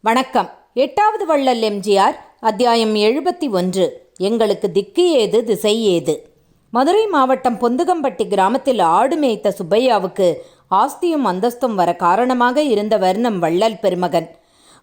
வணக்கம். எட்டாவது வள்ளல் எம்ஜிஆர் அத்தியாயம் எழுபத்தி ஒன்று. எங்களுக்கு திக்கு ஏது திசை ஏது? மதுரை மாவட்டம் பொந்துகம்பட்டி கிராமத்தில் ஆடு மேய்த்த சுப்பையாவுக்கு ஆஸ்தியும் அந்தஸ்தும் வர காரணமாக இருந்தவர் நம் வள்ளல் பெருமகன்.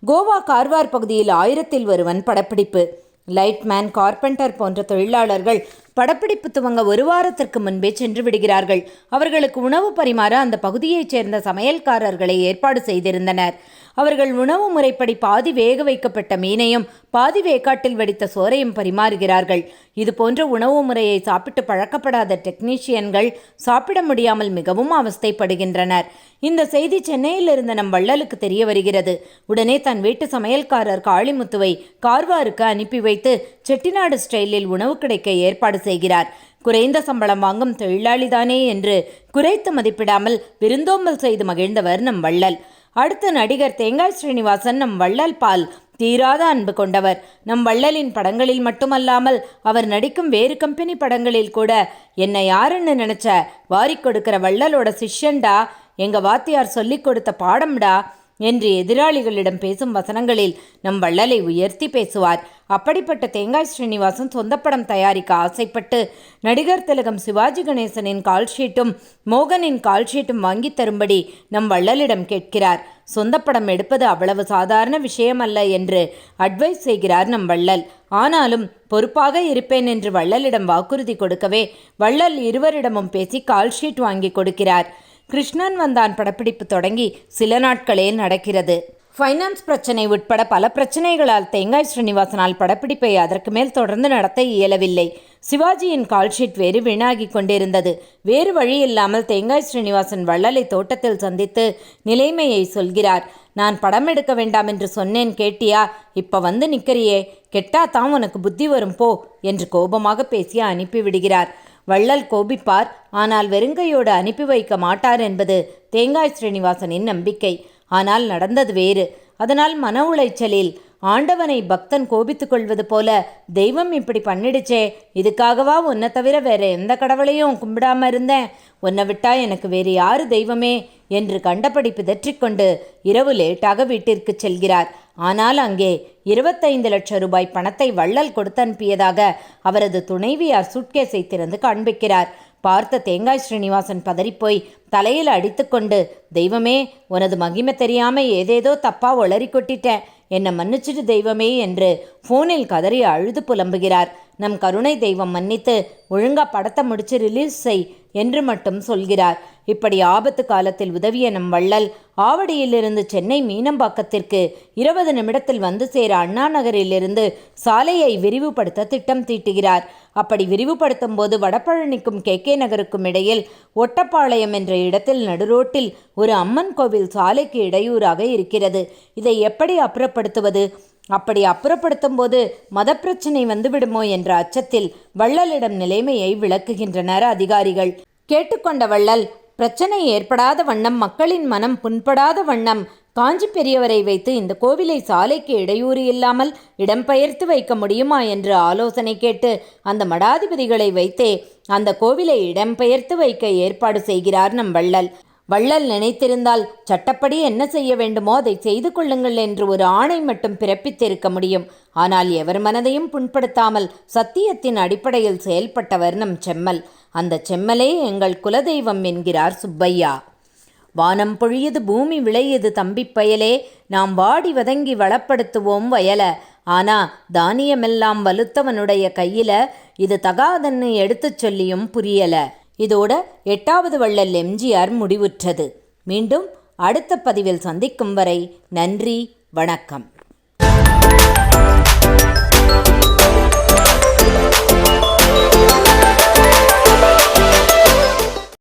கோவா கார்வார் பகுதியில் ஆயிரத்தில் ஒருவன் படப்பிடிப்பு. லைட்மேன் கார்பெண்டர் போன்ற தொழிலாளர்கள் படப்பிடிப்பு துவங்க ஒரு வாரத்திற்கு முன்பே சென்று விடுகிறார்கள். அவர்களுக்கு உணவு பரிமாற அந்த பகுதியைச் சேர்ந்த சமையல்காரர்களை ஏற்பாடு செய்திருந்தனர். அவர்கள் உணவு முறைப்படி பாதி வேக வைக்கப்பட்ட மீனையும் பாதி வேக்காட்டில் வடித்த சோறையும் பரிமாறுகிறார்கள். இது போன்ற உணவு முறையை சாப்பிட்டு பழக்கப்படாத டெக்னீஷியன்கள் சாப்பிட முடியாமல் மிகவும் அவஸ்தைப்படுகின்றனர். இந்த செய்தி சென்னையில் இருந்த நம் வள்ளலுக்கு தெரிய வருகிறது. உடனே தன் வீட்டு சமையல்காரர் காளிமுத்துவை கார்வாருக்கு அனுப்பி வைத்து செட்டிநாடு ஸ்டைலில் உணவு கிடைக்க ஏற்பாடு செய்கிறார். குறைந்த சம்பளம் வாங்கும் தொழிலாளிதானே என்று குறைத்து மதிப்பிடாமல் விருந்தோம்பல் செய்து மகிழ்ந்தவர் நம் வள்ளல். அடுத்த நடிகர் தேங்காய் ஸ்ரீனிவாசன் நம் வள்ளல் பால் தீராத அன்பு கொண்டவர். நம் வள்ளலின் படங்களில் மட்டுமல்லாமல் அவர் நடிக்கும் வேறு கம்பெனி படங்களில் கூட என்னை யாருன்னு நினைச்ச வாரிக் கொடுக்கிற வள்ளலோட சிஷ்யன்டா எங்க வாத்தியார் சொல்லிக் கொடுத்த பாடம்டா என்று எதிராளிகளிடம் பேசும் வசனங்களில் நம் வள்ளலை உயர்த்தி பேசுவார். அப்படிப்பட்ட தேங்காய் ஸ்ரீனிவாசன் சொந்தப்படம் தயாரிக்க ஆசைப்பட்டு நடிகர் திலகம் சிவாஜி கணேசனின் கால்ஷீட்டும் மோகனின் கால்ஷீட்டும் வாங்கி தரும்படி நம் வள்ளலிடம் கேட்கிறார். சொந்தப்படம் எடுப்பது அவ்வளவு சாதாரண விஷயமல்ல என்று அட்வைஸ் செய்கிறார் நம் வள்ளல். ஆனாலும் பொறுப்பாக இருப்பேன் என்று வள்ளலிடம் வாக்குறுதி கொடுக்கவே வள்ளல் இருவரிடமும் பேசி கால்ஷீட் வாங்கி கொடுக்கிறார். கிருஷ்ணன் வந்தான் படப்பிடிப்பு தொடங்கி சில நாட்களே நடக்கிறது. ஃபைனான்ஸ் பிரச்சனை உட்பட பல பிரச்சனைகளால் தேங்காய் ஸ்ரீனிவாசனால் படப்பிடிப்பை அதற்கு மேல் தொடர்ந்து நடத்த இயலவில்லை. சிவாஜியின் கால்ஷீட் வேறு வீணாகி கொண்டிருந்தது. வேறு வழி இல்லாமல் தேங்காய் ஸ்ரீனிவாசன் வள்ளலை தோட்டத்தில் சந்தித்து நிலைமையை சொல்கிறார். நான் படம் எடுக்க வேண்டாம் என்று சொன்னேன் கேட்டியா? இப்போ வந்து நிற்கிறியே கெட்டாதான் உனக்கு புத்தி வரும் போ என்று கோபமாக பேசி அனுப்பிவிடுகிறார் வள்ளல் கோபிப்பார். ஆனால் வெறுங்கையோடு அனுப்பி வைக்க மாட்டார் என்பது தேங்காய் ஸ்ரீனிவாசனின் நம்பிக்கை. ஆனால் நடந்தது வேறு. அதனால் மன உளைச்சலில் ஆண்டவனை பக்தன் கோபித்துக் கொள்வது போல தெய்வம் இப்படி பண்ணிடுச்சே. இதுக்காகவா உன்னை தவிர வேற எந்த கடவுளையும் கும்பிடாம இருந்தேன்? உன்னை விட்டா எனக்கு வேறு யாரு தெய்வமே? என்று கண்டபடி பிதற்றிக்கொண்டு இரவு லேட்டாக வீட்டிற்கு செல்கிறார். ஆனால் அங்கே இருபத்தைந்து லட்சம் ரூபாய் பணத்தை வள்ளல் கொடுத்து அனுப்பியதாக அவரது துணைவியார் சுட்கேஸை திறந்து காண்பிக்கிறார். பார்த்த தேங்காய் ஸ்ரீனிவாசன் பதறிப்போய் தலையில் அடித்துக்கொண்டு தெய்வமே உனது மகிமை தெரியாமல் ஏதேதோ தப்பா ஒளறி கொட்டிட்டேன். என்னை மன்னிச்சிடு தெய்வமே என்று ஃபோனில் கதறி அழுது புலம்புகிறார். நம் கருணை தெய்வம் மன்னித்து ஒழுங்கா படத்தை முடித்து ரிலீஸ் செய். என்று மட்டும் சொல்கிறார். இப்படி ஆபத்து காலத்தில் உதவிய நம் வள்ளல் ஆவடியிலிருந்து சென்னை மீனம்பாக்கத்திற்கு இருபது நிமிடத்தில் வந்து சேர அண்ணா நகரிலிருந்து சாலையை விரிவுபடுத்த திட்டம் தீட்டுகிறார். அப்படி விரிவுபடுத்தும் போது வடபழனிக்கும் கே கே நகருக்கும் இடையில் ஒட்டப்பாளையம் என்ற இடத்தில் நடுரோட்டில் ஒரு அம்மன் கோவில் சாலைக்கு இடையூறாக இருக்கிறது. இதை எப்படி அப்புறப்படுத்துவது? அப்படி அப்புறப்படுத்தும் போது மதப்பிரச்சனை வந்துவிடுமோ என்ற அச்சத்தில் வள்ளலிடம் நிலைமையை விளக்குகின்றனர் அதிகாரிகள். கேட்டுக்கொண்ட வள்ளல் பிரச்சனை ஏற்படாத வண்ணம் மக்களின் மனம் புண்படாத வண்ணம் காஞ்சி பெரியவரை வைத்து இந்த கோவிலை சாலைக்கு இடையூறு இல்லாமல் இடம்பெயர்த்து வைக்க முடியுமா? என்று ஆலோசனை கேட்டு அந்த மடாதிபதிகளை வைத்தே அந்த கோவிலை இடம்பெயர்த்து வைக்க ஏற்பாடு செய்கிறார் நம் வள்ளல். வள்ளல் நினைத்திருந்தால் சட்டப்படி என்ன செய்ய வேண்டுமோ அதை செய்து கொள்ளுங்கள் என்று ஒரு ஆணை மட்டும் பிறப்பித்திருக்க முடியும். ஆனால் எவர் மனதையும் புண்படுத்தாமல் சத்தியத்தின் அடிப்படையில் செயல்பட்டவர் நம் செம்மல். அந்த செம்மலே எங்கள் குலதெய்வம் என்கிறார் சுப்பையா. வானம் பொழியது பூமி விளையது தம்பி பயலே. நாம் வாடி வதங்கி வளப்படுத்துவோம் வயல. ஆனா தானியமெல்லாம் வலுத்தவனுடைய கையில. இது தகாதன்னு எடுத்துச் சொல்லியும் புரியல. இதோட எட்டாவது வள்ளல் எம்ஜிஆர் முடிவுற்றது. மீண்டும் அடுத்த பதிவில் சந்திக்கும் வரை நன்றி வணக்கம்.